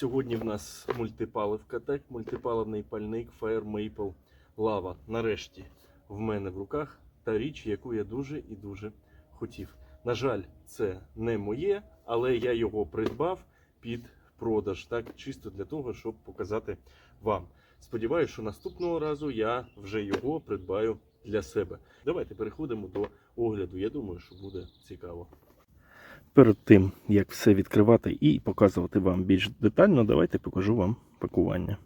Сьогодні в нас мультипаливка, так, мультипаливний пальник Fire Maple Lava. Нарешті в мене в руках та річ, яку я дуже і дуже хотів. На жаль, це не моє, але я його придбав під продаж, так, чисто для того, щоб показати вам. Сподіваюся, що наступного разу я вже його придбаю для себе. Давайте переходимо до огляду. Я думаю, що буде цікаво. Перед тим, як все відкривати і показувати вам більш детально, давайте покажу вам пакування.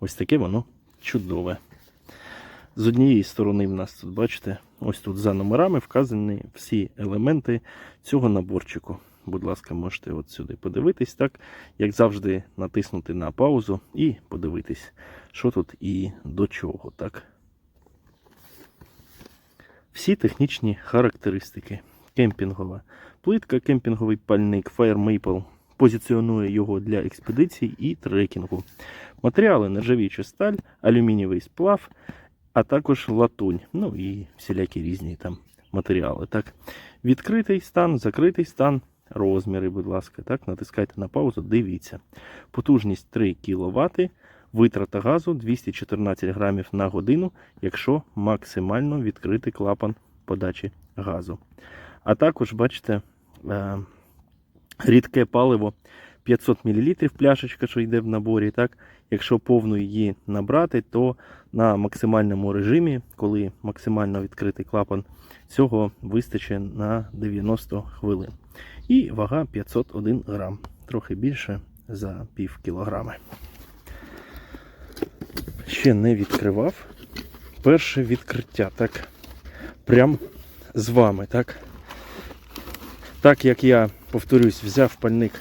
Ось таке воно чудове. З однієї сторони, в нас тут, бачите, ось тут за номерами вказані всі елементи цього наборчику. Будь ласка, можете от сюди подивитись, так, як завжди, натиснути на паузу і подивитись, що тут і до чого. так. Всі технічні характеристики. Кемпінгова плитка, кемпінговий пальник Fire Maple позиціонує його для експедицій і трекінгу. Матеріали нержавіюча сталь, алюмінієвий сплав, а також латунь. Ну і всілякі різні там матеріали. Так. Відкритий стан, закритий стан, розміри, будь ласка. Так, натискайте на паузу, дивіться. Потужність 3 кВт, витрата газу 214 грамів на годину, якщо максимально відкритий клапан подачі газу. А також, бачите, е, рідке паливо 500 мл пляшечка, що йде в наборі. Так? Якщо повну її набрати, то на максимальному режимі, коли максимально відкритий клапан, цього вистачить на 90 хвилин. І вага 501 грам, трохи більше за пів кілограми. Ще не відкривав. Перше відкриття, так, прям з вами, так. Так як я, повторюсь, взяв пальник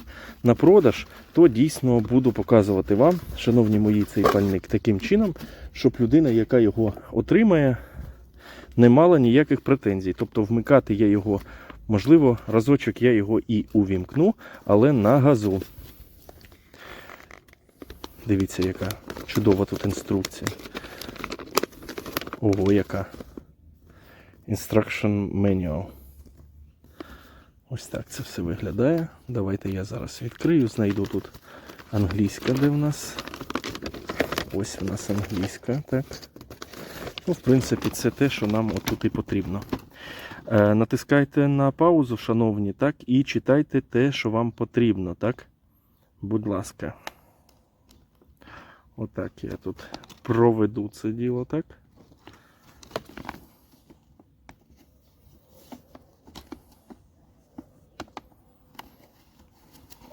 на продаж, то дійсно буду показувати вам, шановні мої, цей пальник таким чином, щоб людина, яка його отримає, не мала ніяких претензій. Тобто вмикати я його, можливо, разочок я його і увімкну, але на газу. Дивіться, яка чудова тут інструкція. Ого, яка. Instruction manual. Ось так це все виглядає. Давайте я зараз відкрию, знайду тут англійська, де в нас. Ось у нас англійська, так. Ну, в принципі, це те, що нам отут і потрібно. Е, натискайте на паузу, шановні, так, і читайте те, що вам потрібно, так. Будь ласка. Отак я тут проведу це діло, так.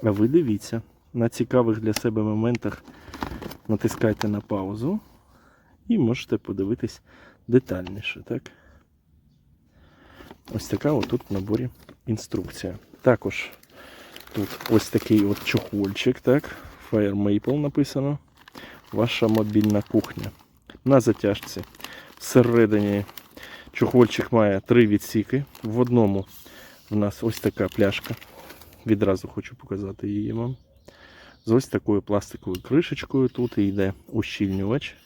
А ви дивіться, на цікавих для себе моментах натискайте на паузу і можете подивитись детальніше, так? Ось така отут в наборі інструкція. Також тут ось такий от чохольчик, так? Fire Maple написано. Ваша мобільна кухня. На затяжці. Всередині чохольчик має три відсіки. В одному в нас ось така пляшка. Відразу хочу показати її вам. З ось такою пластиковою кришечкою. Тут йде ущільнювач.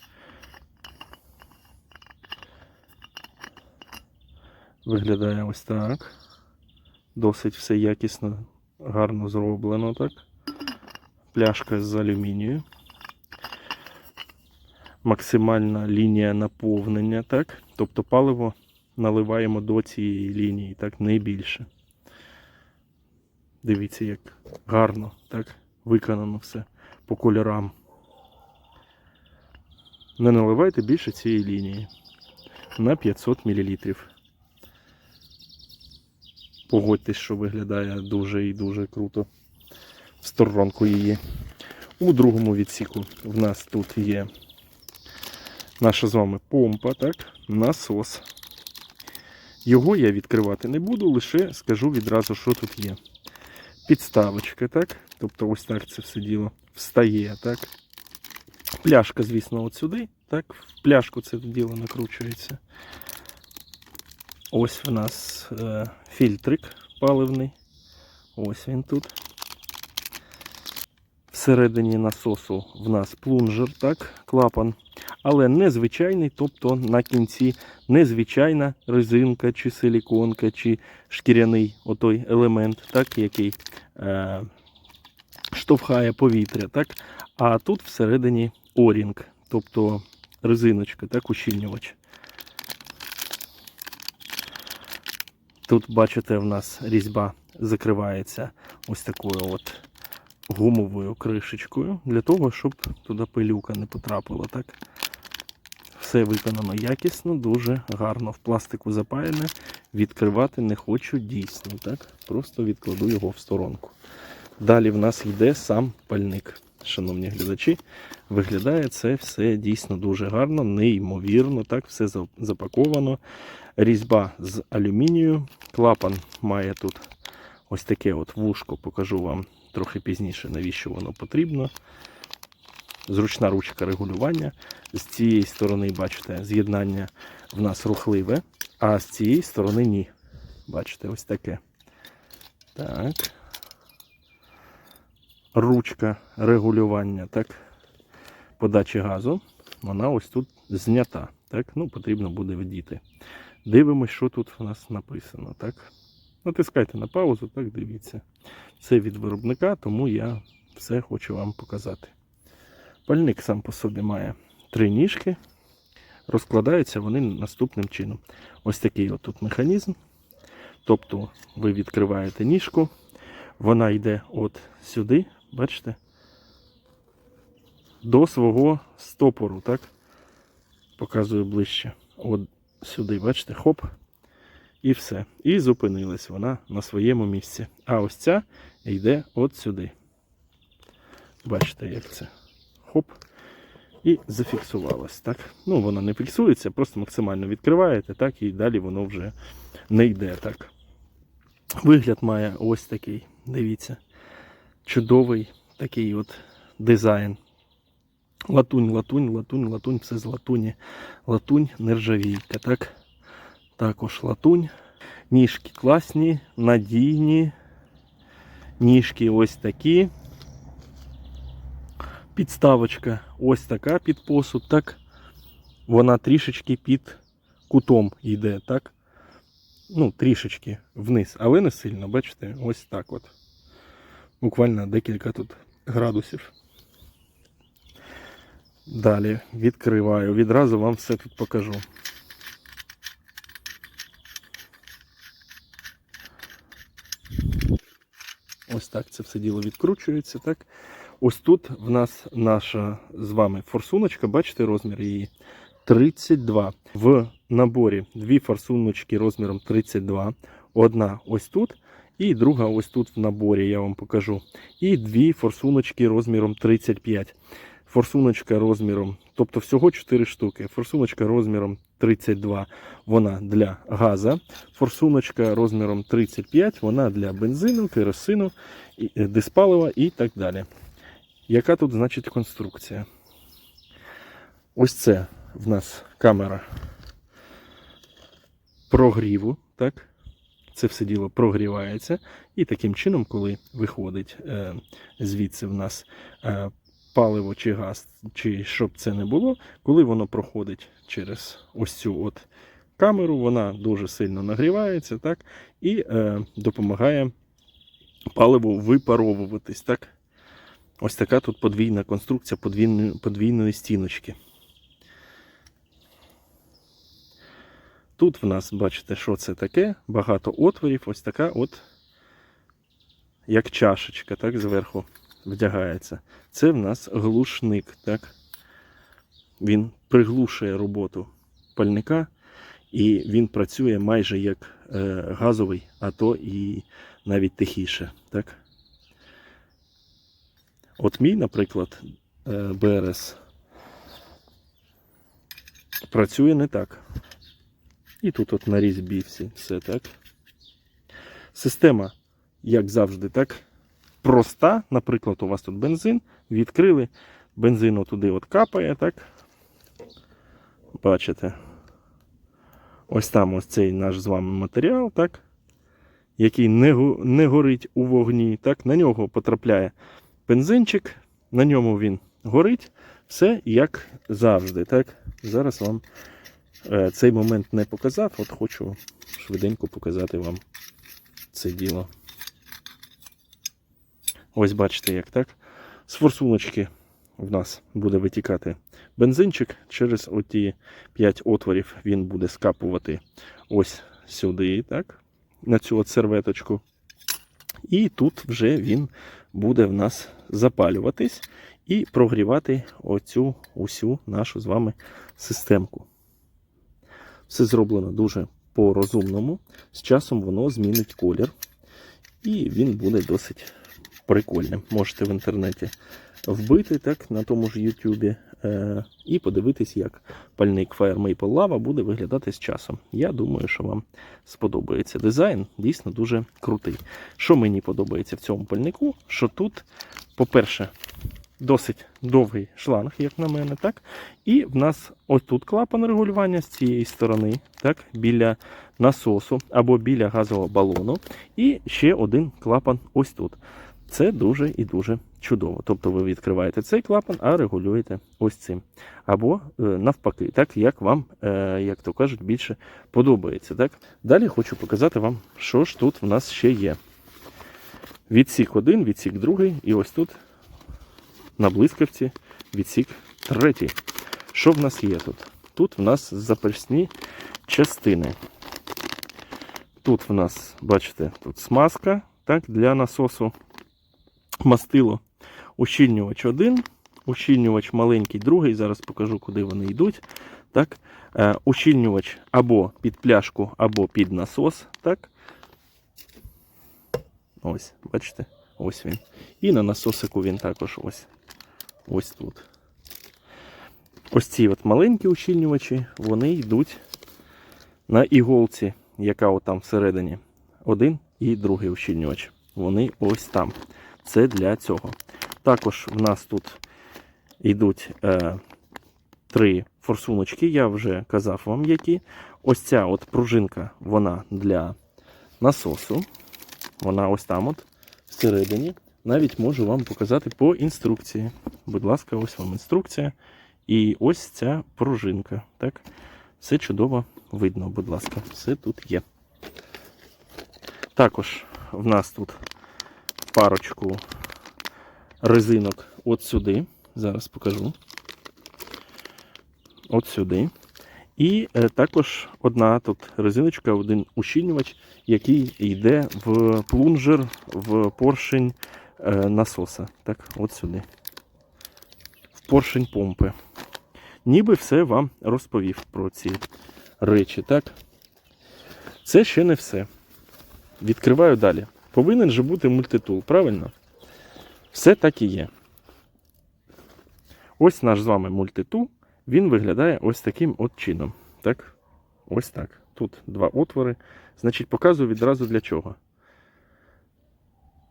Виглядає ось так. Досить все якісно, гарно зроблено так. Пляшка з алюмінію. Максимальна лінія наповнення, так? Тобто паливо наливаємо до цієї лінії, так, не більше. Дивіться, як гарно так виконано все по кольорам. Не наливайте більше цієї лінії на 500 мл. Погодьтесь, що виглядає дуже і дуже круто в сторонку її. У другому відсіку в нас тут є наша з вами помпа, так, насос. Його я відкривати не буду, лише скажу відразу, що тут є підставочка, так? Тобто ось так це все діло встає, так? Пляшка, звісно, от сюди, так? В пляшку це діло накручується. Ось в нас е, фільтрик паливний. Ось він тут. Всередині насосу в нас плунжер, так, клапан. Але незвичайний, тобто на кінці незвичайна резинка, чи силіконка, чи шкіряний отой елемент, так, який е, штовхає повітря, так? А тут всередині орінг, тобто резиночка, так, ущільнювач. Тут, бачите, в нас різьба закривається ось такою от гумовою кришечкою, для того, щоб туди пилюка не потрапила. Так? Все виконано якісно, дуже гарно. В пластику запаяне. Відкривати не хочу дійсно. Так? Просто відкладу його в сторонку. Далі в нас йде сам пальник. Шановні глядачі, виглядає це все дійсно дуже гарно, неймовірно, так, все запаковано. Різьба з алюмінію. Клапан має тут ось таке от вушко, покажу вам трохи пізніше, навіщо воно потрібно. Зручна ручка регулювання. З цієї сторони, бачите, з'єднання в нас рухливе, а з цієї сторони ні. Бачите, ось таке. Так. Ручка регулювання, так. Подачі газу. Вона ось тут знята. Так, ну, потрібно буде вдіти. Дивимось, що тут у нас написано. Так. Натискайте на паузу, так дивіться. Це від виробника, тому я все хочу вам показати. Пальник сам по собі має три ніжки. Розкладаються вони наступним чином. Ось такий от тут механізм. Тобто ви відкриваєте ніжку, вона йде от сюди, бачите, до свого стопору, так? Показую ближче. От сюди, бачите, хоп. І все. І зупинилась вона на своєму місці. А ось ця йде от сюди. Бачите, як це. Хоп. І зафіксувалась. Так? Ну, вона не фіксується, просто максимально відкриваєте, так, і далі воно вже не йде. так. Вигляд має ось такий. Дивіться. Чудовий такий от дизайн. Латунь, латунь, латунь, латунь, все з латуні. Латунь, нержавійка, так? Також латунь. Ніжки класні, надійні. Ніжки ось такі. Підставочка ось така під посуд, так? Вона трішечки під кутом йде, так? Ну, трішечки вниз, але не сильно, бачите, ось так от. Буквально декілька тут градусів. Далі відкриваю. Відразу вам все тут покажу. Ось так це все діло відкручується. так. Ось тут в нас наша з вами форсуночка, бачите розмір її 32. В наборі дві форсуночки розміром 32. Одна ось тут, і друга ось тут в наборі, я вам покажу. І дві форсуночки розміром 35. Форсуночка розміром, тобто всього 4 штуки. Форсуночка розміром 32, вона для газа. Форсуночка розміром 35, вона для бензину, керосину, е, диспалива і так далі. Яка тут значить конструкція? Ось це в нас камера прогріву, так? Це все діло прогрівається. І таким чином, коли виходить е, звідси в нас е, паливо чи газ, чи щоб це не було, коли воно проходить через ось цю от камеру, вона дуже сильно нагрівається, так? І е, допомагає паливу випаровуватись, так? Ось така тут подвійна конструкція подвійної, подвійної стіночки. Тут в нас, бачите, що це таке? Багато отворів, ось така от, як чашечка, так, зверху вдягається. Це в нас глушник, так? Він приглушує роботу пальника, і він працює майже як е, газовий, а то і навіть тихіше. Так? От мій, наприклад, е, БРС працює не так. І тут от на різьбі всі, все так. Система, як завжди, так. Проста. Наприклад, у вас тут бензин, відкрили, бензин туди от капає, так. Бачите. Ось там ось цей наш з вами матеріал, так. Який не, не горить у вогні. Так, на нього потрапляє бензинчик, на ньому він горить. Все як завжди. Так? Зараз вам е, цей момент не показав, от хочу швиденько показати вам це діло. Ось бачите, як так. З форсуночки в нас буде витікати бензинчик. Через оті 5 отворів він буде скапувати ось сюди, так, на цю от серветочку. І тут вже він буде в нас запалюватись і прогрівати оцю усю нашу з вами системку. Все зроблено дуже по-розумному. З часом воно змінить колір, і він буде досить прикольним. Можете в інтернеті вбити так на тому ж Ютубі е- і подивитись, як пальник Fire Maple Lava буде виглядати з часом. Я думаю, що вам сподобається. Дизайн дійсно дуже крутий. Що мені подобається в цьому пальнику? Що тут, по-перше, досить довгий шланг, як на мене, так? І в нас ось тут клапан регулювання з цієї сторони, так, біля насосу або біля газового балону. І ще один клапан ось тут. Це дуже і дуже чудово. Тобто ви відкриваєте цей клапан, а регулюєте ось цим. Або е, навпаки, так як вам, е, як то кажуть, більше подобається. Так? Далі хочу показати вам, що ж тут в нас ще є. Відсік один, відсік другий, і ось тут на блискавці відсік третій. Що в нас є тут? Тут в нас запасні частини. Тут в нас, бачите, тут смазка так, для насосу мастило. Ущільнювач один, ущільнювач маленький другий. Зараз покажу, куди вони йдуть. Так. Е, ущільнювач або під пляшку, або під насос. Так. Ось, бачите? Ось він. І на насосику він також ось. Ось тут. Ось ці от маленькі ущільнювачі, вони йдуть на іголці, яка от там всередині. Один і другий ущільнювач. Вони ось там. Це для цього. Також в нас тут йдуть е, три форсуночки, я вже казав вам які. Ось ця от пружинка, вона для насосу. Вона ось там от всередині. Навіть можу вам показати по інструкції. Будь ласка, ось вам інструкція. І ось ця пружинка. Так? Все чудово видно, будь ласка, все тут є. Також в нас тут парочку резинок от сюди. Зараз покажу. От сюди. І е, також одна тут резиночка, один ущільнювач, який йде в плунжер, в поршень е, насоса. Так, от сюди. В поршень помпи. Ніби все вам розповів про ці речі, так? Це ще не все. Відкриваю далі. Повинен же бути мультитул, правильно? Все так і є. Ось наш з вами мультитул. Він виглядає ось таким от чином. Так? Ось так. Тут два отвори. Значить, показую відразу для чого.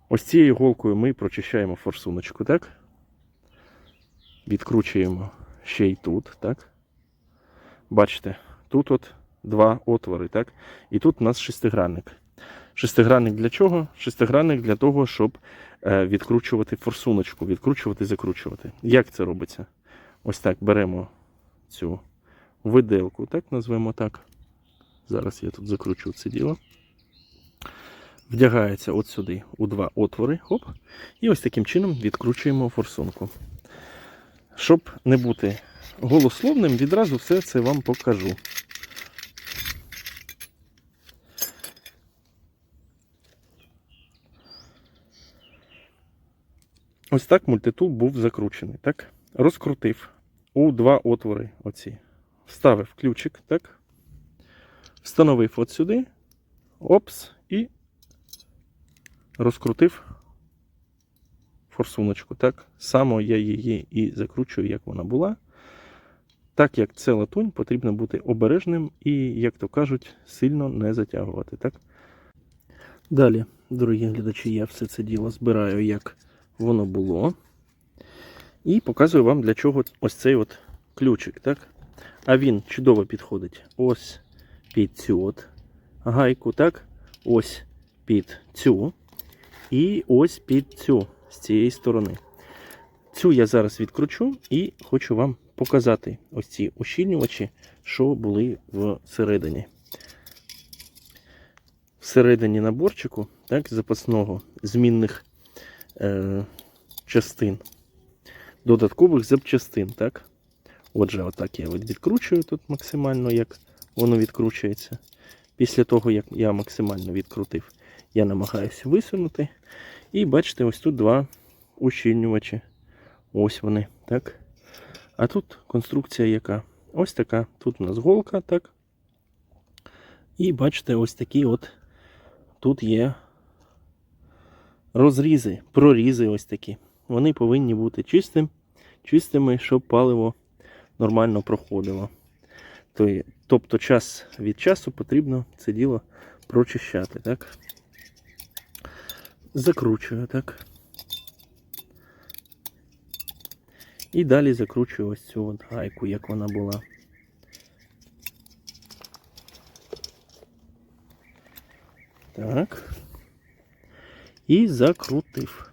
Ось цією голкою ми прочищаємо форсуночку, так? Відкручуємо ще й тут, так? Бачите, тут от два отвори, так? І тут у нас шестигранник. Шестигранник для чого? Шестигранник для того, щоб е, відкручувати форсуночку, відкручувати, закручувати. Як це робиться? Ось так беремо цю виделку, так назвемо так. Зараз я тут закручу це діло. Вдягається от сюди у два отвори. Хоп. І ось таким чином відкручуємо форсунку. Щоб не бути голословним, відразу все це вам покажу. Ось так мультитул був закручений. Так? Розкрутив у два отвори. оці. Вставив ключик, так? Встановив от сюди. Опс, і розкрутив форсуночку. Так само я її і закручую, як вона була. Так як це латунь, потрібно бути обережним і, як то кажуть, сильно не затягувати. так? Далі, дорогі глядачі, я все це діло збираю, як воно було. І показую вам, для чого ось цей от ключик. так? А він чудово підходить ось під цю от гайку, так? Ось під цю. І ось під цю з цієї сторони. Цю я зараз відкручу і хочу вам показати ось ці ущільнювачі, що були всередині. Всередині наборчику, так, запасного змінних е, частин. додаткових запчастин. так? Отже, отак я відкручую тут максимально, як воно відкручується. Після того, як я максимально відкрутив, я намагаюся висунути. І бачите, ось тут два ущільнювачі. Ось вони, так? А тут конструкція яка? Ось така. Тут у нас голка, так? І бачите, ось такі от тут є розрізи, прорізи ось такі. Вони повинні бути чистим, чистими, щоб паливо нормально проходило. Тобто час від часу потрібно це діло прочищати, так? Закручую, так? І далі закручую ось цю от гайку, як вона була. Так. І закрутив.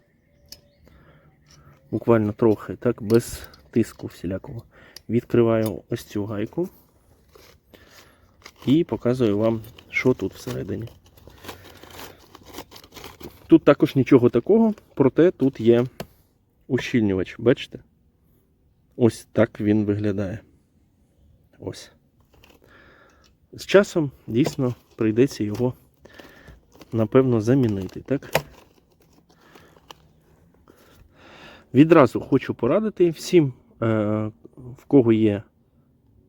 Буквально трохи, так, без тиску всілякого. Відкриваю ось цю гайку і показую вам, що тут всередині. Тут також нічого такого, проте тут є ущільнювач, бачите? Ось так він виглядає. Ось. З часом дійсно прийдеться його, напевно, замінити, так? Відразу хочу порадити всім, е, в кого є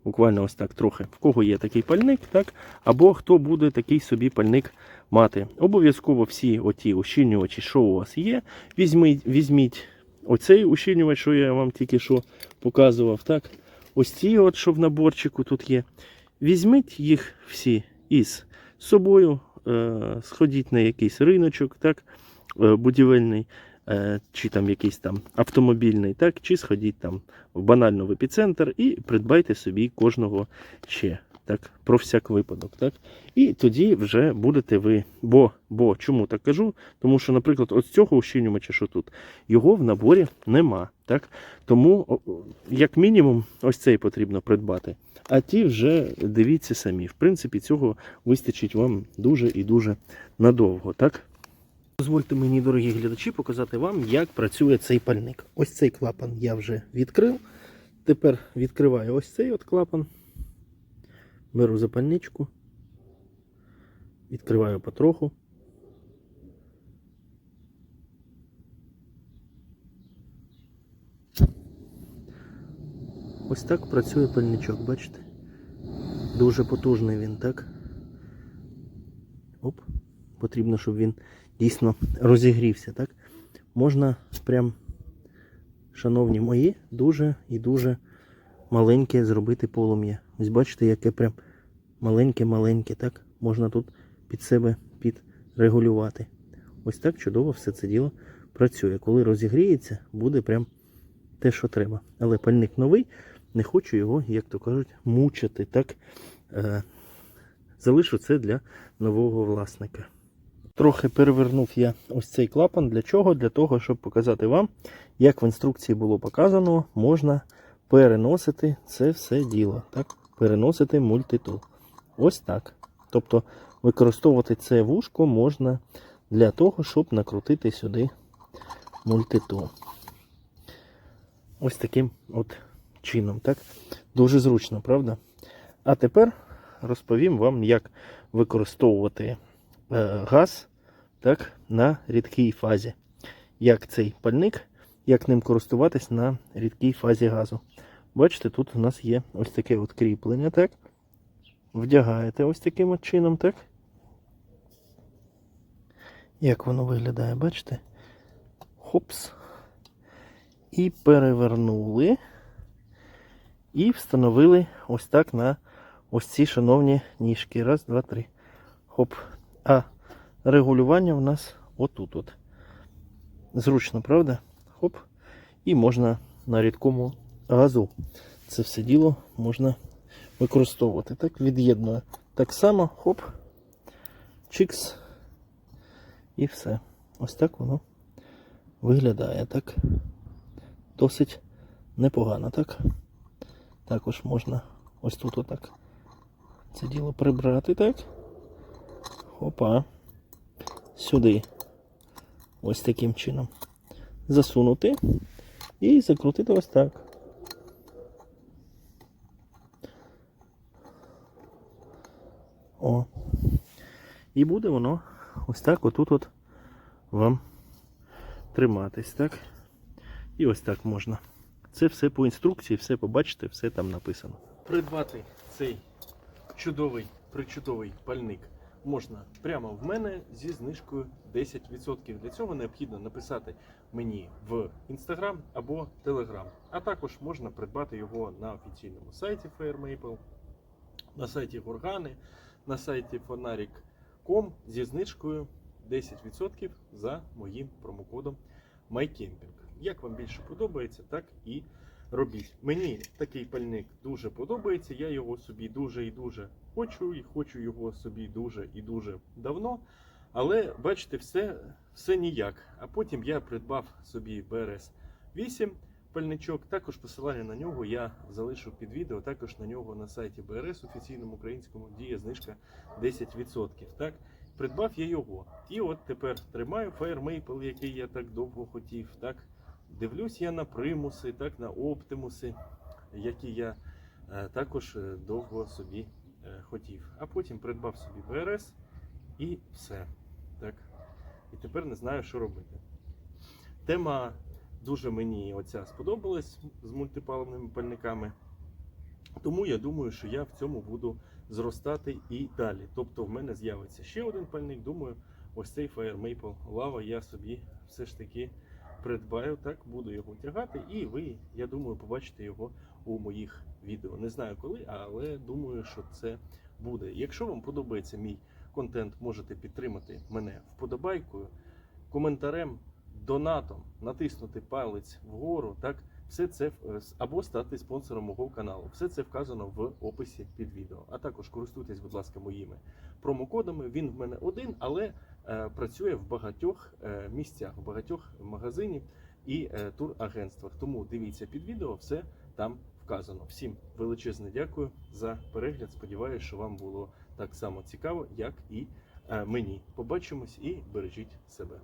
буквально ось так трохи, в кого є такий пальник, так? або хто буде такий собі пальник мати. Обов'язково всі оті ущільнювачі, що у вас є, візьміть, візьміть оцей ущільнювач, що я вам тільки що показував. так? Ось ці, от, що в наборчику тут є. Візьміть їх всі із собою, е, сходіть на якийсь риночок, так? е, будівельний. Е, Чи там якийсь там автомобільний, так, чи сходіть там в банально в епіцентр і придбайте собі кожного ще. Так, про всяк випадок. Так? І тоді вже будете ви. Бо, бо чому так кажу? Тому що, наприклад, ось цього ущільнювача, що тут, його в наборі нема. Так? Тому, як мінімум, ось цей потрібно придбати. А ті вже дивіться самі. В принципі, цього вистачить вам дуже і дуже надовго. Так? Дозвольте мені, дорогі глядачі, показати вам, як працює цей пальник. Ось цей клапан я вже відкрив. Тепер відкриваю ось цей от клапан. Беру запальничку. Відкриваю потроху. Ось так працює пальничок, бачите? Дуже потужний він, так? Оп. Потрібно, щоб він дійсно розігрівся, так? Можна прям, шановні мої, дуже і дуже маленьке зробити полум'я. Ось бачите, яке прям маленьке-маленьке, так? Можна тут під себе підрегулювати. Ось так чудово все це діло працює. Коли розігріється, буде прям те, що треба. Але пальник новий, не хочу його, як то кажуть, мучити. Так? Е, залишу це для нового власника. Трохи перевернув я ось цей клапан. Для чого? Для того, щоб показати вам, як в інструкції було показано, можна переносити це все діло. Так? Переносити мультитул. Ось так. Тобто використовувати це вушко можна для того, щоб накрутити сюди мультитул. Ось таким от чином. Так? Дуже зручно, правда? А тепер розповім вам, як використовувати газ так, на рідкій фазі. Як цей пальник, як ним користуватись на рідкій фазі газу. Бачите, тут у нас є ось таке от кріплення, так? Вдягаєте ось таким от чином, так? Як воно виглядає, бачите? Хопс. І перевернули. І встановили ось так на ось ці шановні ніжки. Раз, два, три. Хоп. А регулювання в нас отут. от. Зручно, правда? Хоп. І можна на рідкому газу це все діло можна використовувати. Так, від'єднує. Так само, хоп, чикс. І все. Ось так воно виглядає. Так. Досить непогано, так? Також можна ось тут отак це діло прибрати, так? Хопа. Сюди. Ось таким чином. Засунути. І закрутити ось так. О. І буде воно ось так отут от вам триматись, так? І ось так можна. Це все по інструкції, все побачите, все там написано. Придбати цей чудовий, причудовий пальник можна прямо в мене зі знижкою 10%. Для цього необхідно написати мені в Instagram або Telegram. А також можна придбати його на офіційному сайті Fairmaple, на сайті Горгани, на сайті Fonarik.com зі знижкою 10% за моїм промокодом MyCamping. Як вам більше подобається, так і робіть. Мені такий пальник дуже подобається. Я його собі дуже і дуже хочу, і хочу його собі дуже і дуже давно. Але бачите, все, все ніяк. А потім я придбав собі BRS 8 пальничок. Також посилання на нього я залишу під відео. Також на нього на сайті BRS офіційному українському діє знижка 10%. Так? Придбав я його. І от тепер тримаю Maple, який я так довго хотів. Так? Дивлюсь я на примуси, так, на оптимуси, які я е, також е, довго собі е, хотів. А потім придбав собі БРС і все. Так. І тепер не знаю, що робити. Тема дуже мені оця сподобалась з мультипаливними пальниками. Тому я думаю, що я в цьому буду зростати і далі. Тобто в мене з'явиться ще один пальник. Думаю, ось цей Fire Maple Lava я собі все ж таки придбаю, так буду його тягати, і ви, я думаю, побачите його у моїх відео. Не знаю коли, але думаю, що це буде. Якщо вам подобається мій контент, можете підтримати мене вподобайкою, коментарем, донатом, натиснути палець вгору. Так, все це е, або стати спонсором мого каналу. Все це вказано в описі під відео. А також користуйтесь, будь ласка, моїми промокодами. Він в мене один, але працює в багатьох е, місцях, в багатьох магазинів і е, турагентствах. Тому дивіться під відео, все там вказано. Всім величезне дякую за перегляд. Сподіваюся, що вам було так само цікаво, як і е, мені. Побачимось і бережіть себе.